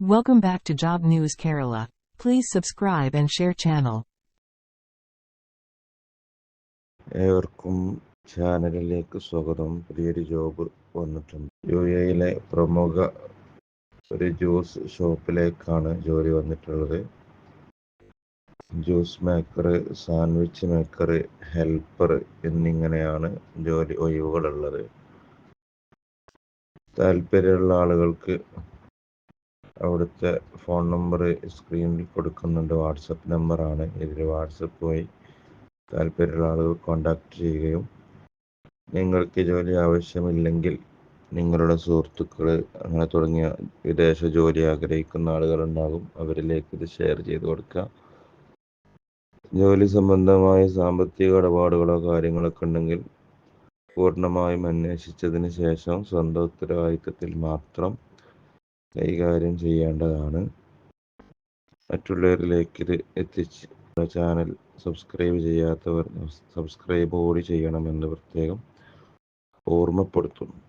Welcome back to Job News Kerala. Please subscribe and share channel. ഏവർക്കും ചാനലിലേക്ക് സ്വാഗതം പുതിയൊരു ജോബ് വന്നിട്ടുണ്ട് യു എയിലെ പ്രമുഖ ഒരു ജ്യൂസ് ഷോപ്പിലേക്കാണ് ജോലി വന്നിട്ടുള്ളത് juice maker sandwich maker helper എന്നിങ്ങനെയാണ് ജോലി ഒഴിവുകളുള്ളത് താല്പര്യമുള്ള ആളുകൾക്ക് അവിടുത്തെ ഫോൺ നമ്പർ സ്ക്രീനിൽ കൊടുക്കുന്നുണ്ട്. വാട്സപ്പ് നമ്പറാണ് ഇതിൽ വാട്സപ്പ് വഴി താല്പര്യമുള്ള ആളുകൾ കോൺടാക്ട് ചെയ്യുകയും നിങ്ങൾക്ക് ജോലി ആവശ്യമില്ലെങ്കിൽ നിങ്ങളുടെ സുഹൃത്തുക്കൾ അങ്ങനെ തുടങ്ങിയ വിദേശ ജോലി ആഗ്രഹിക്കുന്ന ആളുകളുണ്ടാകും അവരിലേക്ക് ഇത് ഷെയർ ചെയ്ത് കൊടുക്കുക. ജോലി സംബന്ധമായ സാമ്പത്തിക ഇടപാടുകളോ കാര്യങ്ങളൊക്കെ ഉണ്ടെങ്കിൽ പൂർണമായും അന്വേഷിച്ചതിന് ശേഷം സ്വന്തം ഉത്തരവാദിത്തത്തിൽ മാത്രം കൈകാര്യം ചെയ്യേണ്ടതാണ്. മറ്റുള്ളവരിലേക്ക് ഇത് എത്തിച്ച് ചാനൽ സബ്സ്ക്രൈബ് ചെയ്യാത്തവർ സബ്സ്ക്രൈബ് കൂടി ചെയ്യണമെന്ന് പ്രത്യേകം ഓർമ്മപ്പെടുത്തുന്നു.